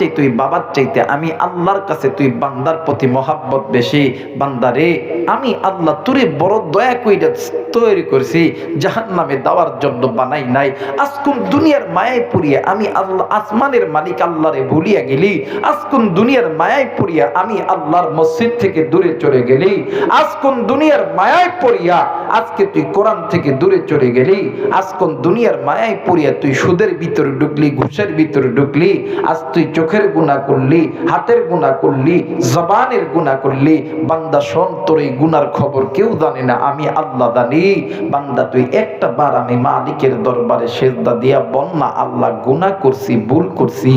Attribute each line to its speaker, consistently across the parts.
Speaker 1: চাই, তুই বাবার চাইতে আমি আল্লাহর কাছে তুই বান্দার প্রতি মহাব্বত বেশি। বান্দারে আমি আল্লাহ তোরে বড় দয়া কইরা তৈরি করছি জাহান নামে দেওয়ার জন্য বানাই নাই। আজকুন দুনিয়ার মায়ায় পুরিয়া আমি আল্লাহ, আসমানের মালিক আল্লাহরে ভুলিয়া গেলি। আজকুন দুনিয়ার মায়ায় পুরিয়া আমি আল্লাহর মসজিদ থেকে দূরে চলে গেলি। আজকুন দুনিয়ার মায়ায় পড়িয়া আজকে তুই কোরআন থেকে দূরে চলে গেলি। আজকুন দুনিয়ার মায়ায় পড়িয়া তুই সুদের ভিতরে ঢুকলি, ঘুষের ভিতরে ঢুকলি। আজ তুই চোখের গুণা করলি হাতের গুণা করলি জবানের গুণা করলি বান্দা শোন তোর এই গুনার খবর কেউ জানে না। আমি আল্লাহ জানি বান্দা তুই একটা বার আমি মালিকের দরবারে সেজদা দিয়া বন্যা আল্লাহ গুনাহ করছি ভুল করছি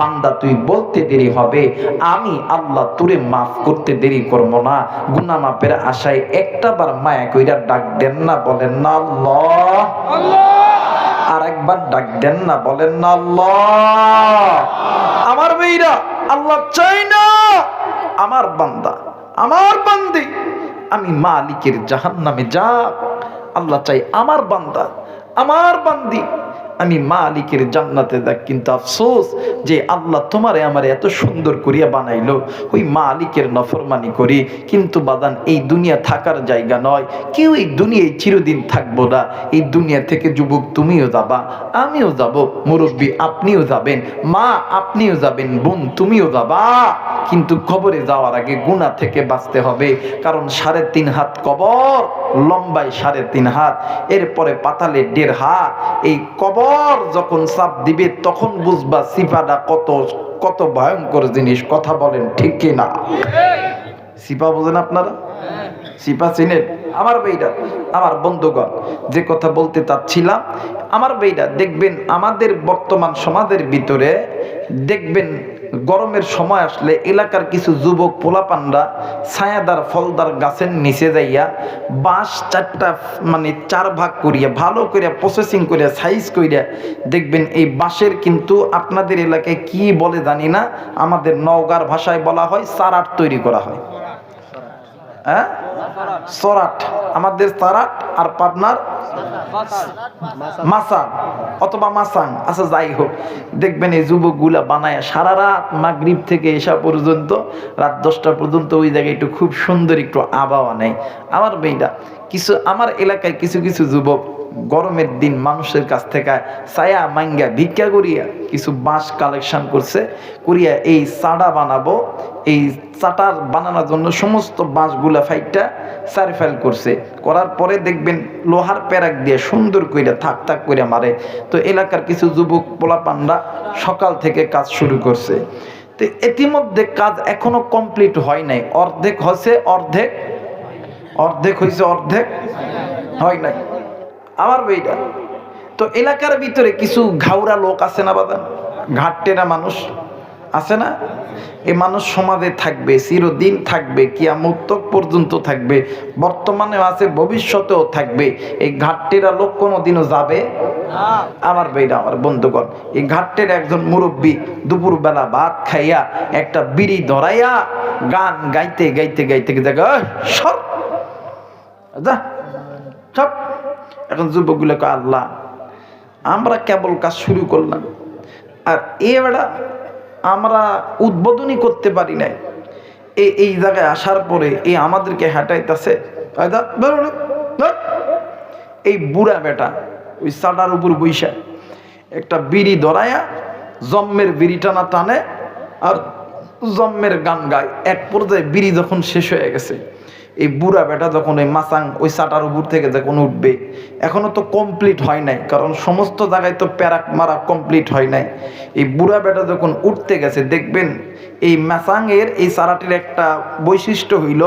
Speaker 1: বান্দা তুই বলতে দেরি হবে আমি আল্লাহ তোরে মাফ করতে দেরি করব না। গুনাহ মাপের আশায় একটা বার মায়া কইরা ডাক দেন না বলেন না আল্লাহ। আর একবার ডাক দেন না বলেন না আল্লাহ। আমার আল্লাহ চাই না আমার বান্দা, আমার বান্দি, আমি মালিকের জাহান নামে যা আল্লাহ চাই আমার বান্দা আমার বান্দি। আমি মালিকের জান্নাতে দেখ কিন্তু আফসোস যে আল্লাহ তোমারে আমার এত সুন্দর করিয়া বানাইলো। ওই মালিকের নফরমানি করি, কিন্তু বাদান এই দুনিয়া থাকার জায়গা নয়। কেউ এই দুনিয়ায় চিরদিন থাকব না। এই দুনিয়া থেকে যুবক, তুমিও যাবা, আমিও যাব। মুরব্বী, আপনিও যাবেন, মা, আপনিও যাবেন, বোন, তুমিও যাবা। কিন্তু কবরে যাওয়ার আগে গুণা থেকে বাঁচতে হবে, কারণ সাড়ে তিন হাত কবর, লম্বায় সাড়ে তিন হাত। এরপরে পাতালে দেড় হাত, এই কবর যখন চাপ দিবে, তখন বুঝবা সিপাটা কত কত ভয়ঙ্কর জিনিস। কথা বলেন, ঠিক কি না? সিপা বোঝেন আপনারা? সিপা চিনেন? আমার বেইটা আমার বন্ধুগণ, যে কথা বলতে চাচ্ছিলাম, আমার বেইটা দেখবেন আমাদের বর্তমান সমাজের ভিতরে, দেখবেন গরমের সময় আসলে এলাকার কিছু যুবক পোলাপানরা ছায়াদার ফলদার গাছের নিচে যাইয়া বাঁশ চারটা মানে চার ভাগ করিয়া, ভালো করিয়া প্রসেসিং করিয়া সাইজ করিয়া দেখবেন এই বাঁশের কিন্তু আপনাদের এলাকায় কি বলে জানি না, আমাদের নওগার ভাষায় বলা হয় সারাট তৈরি করা হয়। হ্যাঁ? সরাট। আমাদের সারাট আর পাবনার মাসাং অথবা মাসাং আচ্ছা যাই হোক। দেখবেন এই যুবকগুলা বানায় সারা রাত মাগরীব থেকে এসা পর্যন্ত, রাত দশটা পর্যন্ত ওই জায়গায় একটু খুব সুন্দর একটু আবহাওয়া নেয়। আমার মেয়েটা কিছু, আমার এলাকায় কিছু কিছু যুবক গরমের দিন মানুষের কাছ থেকে ছায়া মাঙ্গা ভিক্ষা করিয়া কিছু বাঁশ কালেকশন করছে, করিয়া এই চাটা বানাবো, এই চাটার বানানোর জন্য সমস্ত বাঁশগুলা ফাইটটা সারফেল করছে। করার পরে দেখবেন লোহার প্যারাক দিয়ে সুন্দর কইরা থাক থাক করে মারে। তো এলাকার কিছু যুবক পোলাপানরা সকাল থেকে কাজ শুরু করছে। তো ইতিমধ্যে কাজ এখনও কমপ্লিট হয় নাই। অর্ধেক হয়েছে, অর্ধেক অর্ধেক হয়েছে, অর্ধেক হয় নাই। আমার বইটা তো এলাকার ভিতরে কিছু ঘাউরা লোক আছে না বাদান? ঘাটটেরা মানুষ আছে না? এই মানুষ সমাজে থাকবে, চিরদিন থাকবে, কিয়ামত পর্যন্ত থাকবে, বর্তমানেও আছে, ভবিষ্যতেও থাকবে। এই ঘাটটেরা লোক কোনোদিনও যাবে? আমার বেইটা আমার বন্ধুগণ, এই ঘাটটের একজন মুরব্বী দুপুরবেলা ভাত খাইয়া একটা বিড়ি ধরাইয়া গান গাইতে গাইতে গাইতে জায়গা সব যা, সব এখন যুবকগুলোকে আল্লাহ, আমরা কেবল কাজ শুরু করলাম। আর এ আমরা উদ্বোধনই করতে পারি নাই। এই এই জায়গায় আসার পরে এই আমাদেরকে হাঁটাইতেছে। এই বুড়া বেটা ওই চাটার উপর বৈশা একটা বিড়ি ধরায়া জম্মের বিড়ি টানা টানে আর জম্মের গান গায়। এক পর্যায়ে বিড়ি যখন শেষ হয়ে গেছে এই বুড়া বেটা যখন ওই মাসাং ওই চাটার উপর থেকে যখন উঠবে এখনও তো কমপ্লিট হয় নাই, কারণ সমস্ত জায়গায় তো প্যারাক মারা কমপ্লিট হয় নাই। এই বুড়া বেটা যখন উঠতে গেছে, দেখবেন এই মাসাংয়ের এই চারাটির একটা বৈশিষ্ট্য হইল,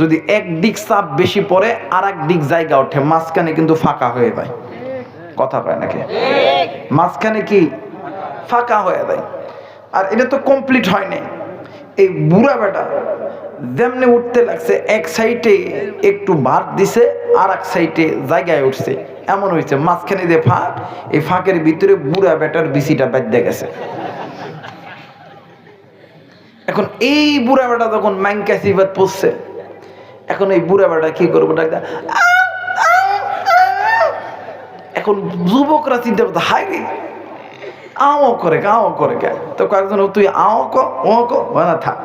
Speaker 1: যদি এক দিক চাপ বেশি পড়ে আর এক দিক জায়গা ওঠে, মাঝখানে কিন্তু ফাঁকা হয়ে যায়। কথা কয় নাকি? মাঝখানে কি ফাঁকা হয়ে যায়? আর এটা তো কমপ্লিট হয় নাই। এই বুড়া বেটা যেমনি উঠতে লাগছে, এক সাইডে একটু ভাত দিছে আর এক সাইডে জায়গায় উঠছে। এমন হয়েছে, মাঝখানে যে ফাঁক, এই ফাঁকের ভিতরে বুড়া বেটার বিসিটা বাদ্যে গেছে। এখন এই বুড়া বেটা যখন ম্যাংকা সিবাদ পড়ছে, এখন এই বুড়া বেটা কি করব এখন যুবকরা চিন্তা করতে হাই রে, আও করে আও করে কে? তো কয়েকজন তুই আও ক, ও ক না থাক।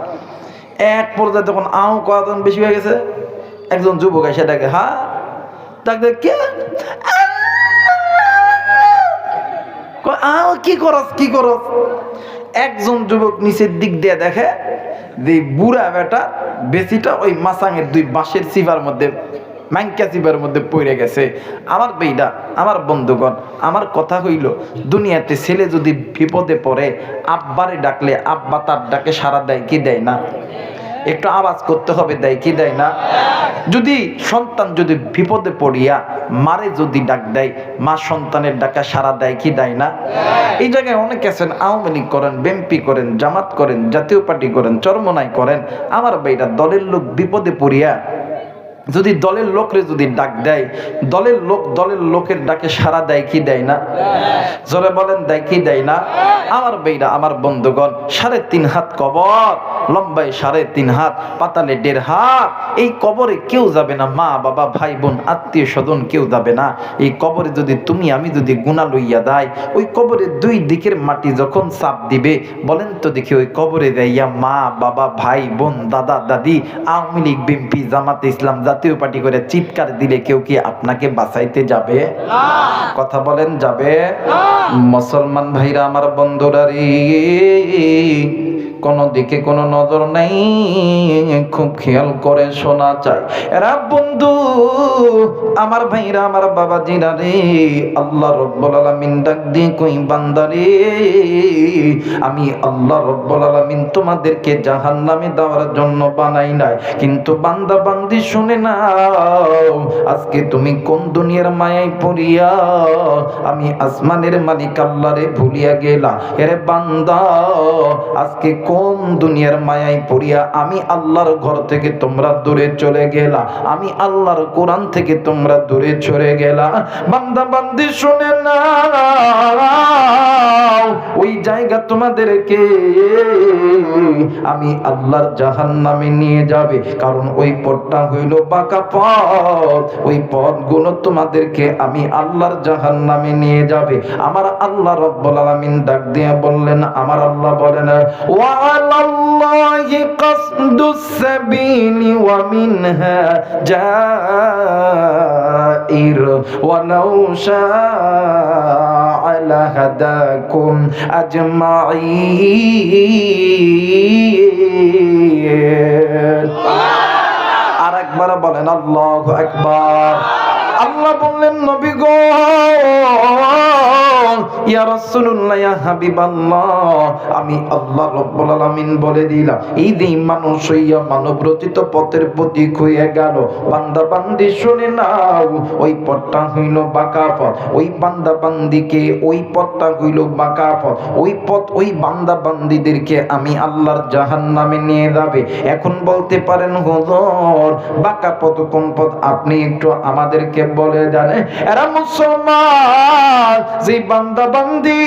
Speaker 1: এক পর্যায়ে তখন আউ কয়জন বেশি হয়ে গেছে, একজন যুবক এসে ডাকে, হা? তাকে কে? আও কি করস কি করস? একজন যুবক নিচের দিক দিয়ে দেখে যে বুড়া বেটা বেশিটা ওই মাসাঙের দুই বাঁশের সিভার মধ্যে মাংকা চিপার মধ্যে পড়ে গেছে। আমার বেইডা, আমার বন্ধুগণ, আমার কথা হইল, দুনিয়াতে ছেলে যদি বিপদে পড়ে, আব্বারে ডাকলে আব্বা তার ডাকে সারা দেয়, কি দেয় না? একটু আওয়াজ করতে হবে, দেয়, কি দেয় না? যদি সন্তান যদি বিপদে পড়িয়া মারে যদি ডাক দেয়, মা সন্তানের ডাকা সারা দেয়, কি দেয় না? এই জায়গায় অনেক আছেন, আওয়ামী লীগ করেন বিএমপি করেন, জামাত করেন, জাতীয় পার্টি করেন, চরমনাই করেন। আমার ভাইরা দলের লোক বিপদে পড়িয়া যদি দলের লোকরে যদি ডাক দেয়, দলের লোক, দলের লোকের ডাকে সারা দেয়, কি দেয় না? জোরে বলেন, দেয় কি দেয় না? আমার বেইরা আমার বন্ধুগণ, সাড়ে তিন হাত কবর, লম্বায় সাড়ে তিন হাত, পাতালে দেড় হাত। এই কবরে কেউ যাবে না, মা, বাবা, ভাই, বোন, আত্মীয় স্বজন কেউ যাবে না। এই কবরে যদি তুমি, আমি যদি গুণা লইয়া দেয় ওই কবরে দুই দিকের মাটি যখন চাপ দিবে, বলেন তো দেখি ওই কবরে যাইয়া মা, বাবা, ভাই, বোন, দাদা, দাদি, আওয়ামী লীগ, বিএনপি, জামাতে ইসলাম জাতীয় পার্টি করে চিৎকার দিলে কেউ কি আপনাকে বাঁচাইতে যাবে? কথা বলেন যাবে? মুসলমান ভাইরা আমার বন্ধুরা রে। কোন দিকে কোনো নজর নাই। খুব খেয়াল করে শোনা চাই এরা বন্ধু, আমার ভাইরা, আমার বাবা জিরা রে, আল্লাহ রব্বুল ডাক দিয়ে কই, বান্দা রে, আমি আল্লাহ রব্বুল আলামিন তোমাদেরকে জাহান্নামে দেওয়ার জন্য বানাই নাই। কিন্তু বান্দা বান্দি শুনে না আজকে তুমি কোন দুনিয়ার মায়ায় পড়িয়া, আমি আসমানের মালিক আল্লাহরে ভুলিয়া গেলা এরে বান্দা, আজকে কোন দুনিয়ার মায়ায় পড়িয়া আমি আল্লাহর ঘর থেকে তোমরা দূরে চলে গেলা। আমি আল্লাহর কোরআন থেকে তোমরা দূরে চলে গেলা। বান্দা, বান্দি, শুনে না ওই জায়গা তোমাদেরকে আমি আল্লাহর জাহান নামে নিয়ে যাবে। কারণ ওই পথটা হইল বাঁকা পথ। ওই পথগুলো তোমাদেরকে আমি আল্লাহর জাহান নামে নিয়ে যাবে। আমার আল্লাহ রব্বুল আলামিন ডাক দিয়ে বললেন, আমার আল্লাহ বলেন ওয়ালাল্লাহি কাসদুস সাবিলি ওয়া মিনহা জাইর ওয়া লাউ শাআ লাহাদাকুম আজমাইন আর একবার বলেন আল্লাহু আকবার আল্লাহ বললেন, নবী গো, ইয়া রাসূলুল্লাহ, ইয়া হাবিবাল্লাহ। আমি আল্লাহ রাব্বুল আলামিন বলে দিলাম, এই যে মানুষ হইয়া মানব রচিত পথের প্রতীক হইয়া গেল, বান্দা বান্দি শুনে নাও, ওই পথটা হইল বাঁকা পথ, ওই বান্দা বান্দিকে ওই পথটা হইল বাঁকা পথ, ওই পথ ওই বান্দা বান্দিদেরকে আমি আল্লাহর জাহান্নামে নিয়ে যাবে। এখন বলতে পারেন, হুজুর, বাঁকা পথ কোন পথ? আপনি একটু আমাদেরকে বলে জানে, এরা মুসলমান যে বান্দা বান্দি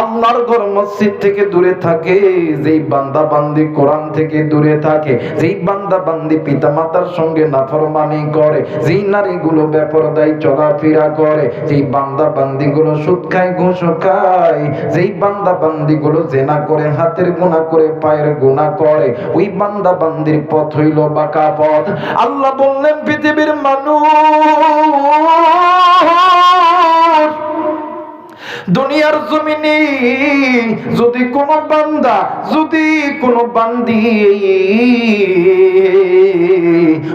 Speaker 1: আল্লাহর ঘর মসজিদ থেকে দূরে থাকে, যেই বান্দা বান্দি কোরআন থেকে দূরে থাকে, যেই বান্দা বান্দি পিতা মাতার সঙ্গে নাফরমানি করে, যেই নারীগুলো বেপরদায় চলাফেরা করে, যেই বান্দা বান্দি গুলো সুদ খায়, ঘুষ খায়, যেই বান্দা বান্দি গুলো জেনা করে, হাতের গুণা করে, পায়ের গুণা করে, ওই বান্দা বান্দির পথ হইল বাঁকা পথ। আল্লাহ বললেন, পৃথিবীর মানুষ দুনিয়ার জমিনে যদি কোনো বান্দা যদি কোনো বান্দি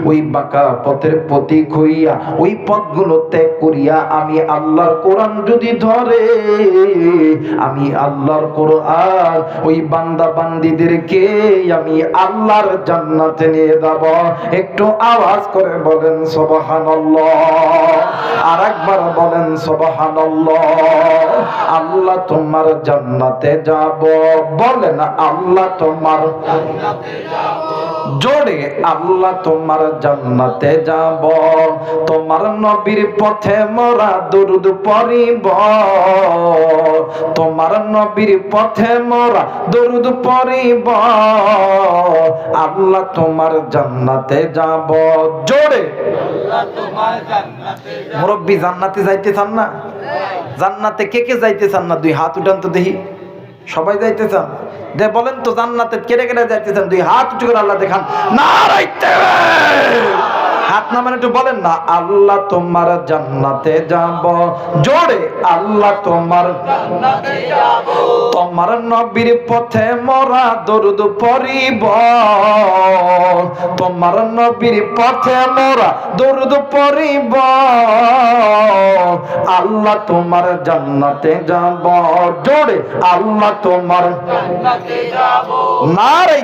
Speaker 1: ওই বাঁকা পথের প্রতীক হইয়া, ওই পথগুলো ত্যাগ করিয়া আমি আল্লাহর কোরআন যদি ধরে, আমি আল্লাহর কোরআন, ওই বান্দা বান্দিদেরকে আমি আল্লাহর জান্নাতে নিয়ে যাব। একটু আওয়াজ করে বলেন, সুবহানাল্লাহ। আর একবার বলেন, সুবহানাল্লাহ। আল্লাহ তোমার জান্নাতে যাব। বলেন, আল্লাহ তোমার জোরে আল্লাহ তোমার জান্নাতে যাব। তোমার নবীর পথে মোরা দুরুদ পড়িব। তোমার নবীর পথে মোরা দুরুদ পড়িব। আল্লাহ তোমার জান্নাতে যাব। জোরে। মুরব্বী জান্নাতে যাইতে চান না? জান্নাতে কে কে যাইতে চান না? দুই হাত উঠান তো দেখি। সবাই যাইতে চান দে বলেন তো জান্নাতে কেড়ে কেড়ে যাইতে চান দুই হাত উঁচু করে আল্লাহ দেখান। না রাইতে হাত না মানে একটু বলেন না, আল্লাহ তোমার জান্নাতে যাব। জোরে, আল্লাহ তোমার তোমার নবীর পথে মরা দরুদ পরিব তোমার নবীর পথে মরা দরুদ পরিব আল্লাহ তোমার জান্নাতে যাব। জোরে, আল্লাহ তোমার না রে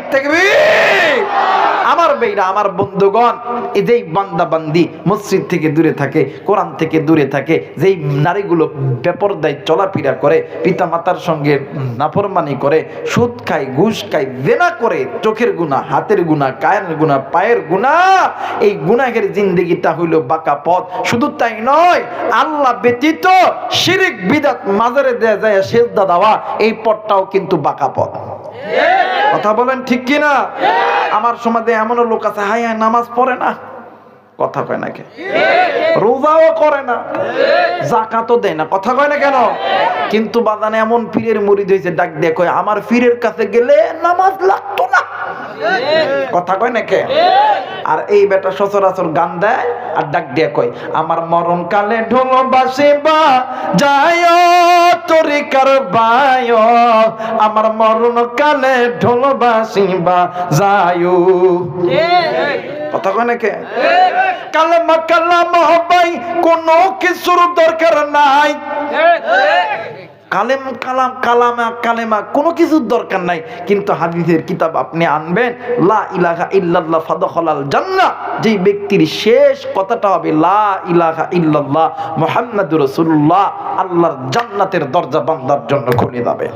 Speaker 1: আমার বেইরা, আমার বন্ধুগণ, এই যেই বান্দা বান্দি মসজিদ থেকে দূরে থাকে কোরআন থেকে দূরে থাকে যেই নারীগুলো বেপরদায় চলাফেরা করে পিতা মাতার সঙ্গে নাফরমানি করে সুদ খায় ঘুষ খায় জেনা করে চোখের গুণা হাতের গুণা কায়ের গুণা পায়ের গুণা এই গুনাহের জিন্দগিটা হইল বাঁকা পথ। শুধু তাই নয় আল্লাহ ব্যতীত শিরিক বিদাত মাজারে দেয়া যায় সেজদা দেওয়া এই পথটাও কিন্তু বাঁকা পথ। কথা বলেন ঠিক কি না আমার সমাজে এমনও লোক আছে হাই হাই নামাজ পড়ে না। কথা কয় না কে? রোজাও করে না। জাকাতও দেয় না। কথা কয় না কেন? কিন্তু বাদানে এমন পীরের মুড়িদ হয়েছে ডাক দিয়ে কয়, আমার পীরের কাছে গেলে নামাজ লাগতো না। কথা কয় না কে? আর এই বেটা সচরাচর গান দেয় আর ডাক দিয়ে কয়, আমার মরণ কালে ঢোল বাসে বা যায় তরিকার বায় আমার মরণ কালে ঢোল বাসি বা যায় কথা কয় না কে কালামা কালামা কোনো কিছুর দরকার নাই। কালেম কালাম কালামা কালেমা কোনো কিছুর দরকার নাই। কিন্তু হাদিসের কিতাব আপনি আনবেন লা ইলাহা ইল্লাল্লাহ ফাদখালাল জান্নাহ। যেই ব্যক্তির শেষ কথাটা হবে লা ইলাহা ইল্লাল্লাহ মুহাম্মাদুর রাসূলুল্লাহ আল্লাহর জান্নাতের দরজা বান্দার জন্য খুলে যাবে।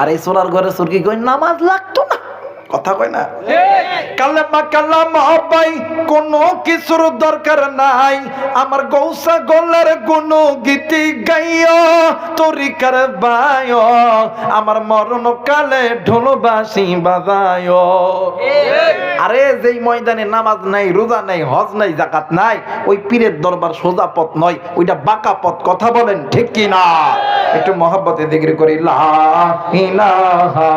Speaker 1: আর এই সোনার ঘরে সুরকি কই নামাজ লাগতো না। কথা কয় না? কালেমা কালামা ভাই কোনো কিছুর দরকার নাই। আমার গৌসা গলার কোন গীতি গাইও তরিকার বায়। আমার মরণ কালে ঢোল বাসি বাজায়। আরে যেই ময়দানে নামাজ নাই রোজা নাই হজ নাই জাকাত নাই ওই পীরের দরবার সোজা পথ নয় ওইটা বাঁকা পথ। কথা বলেন ঠিক কি না? একটু মহব্বতে দিগরি করি লা ইলাহা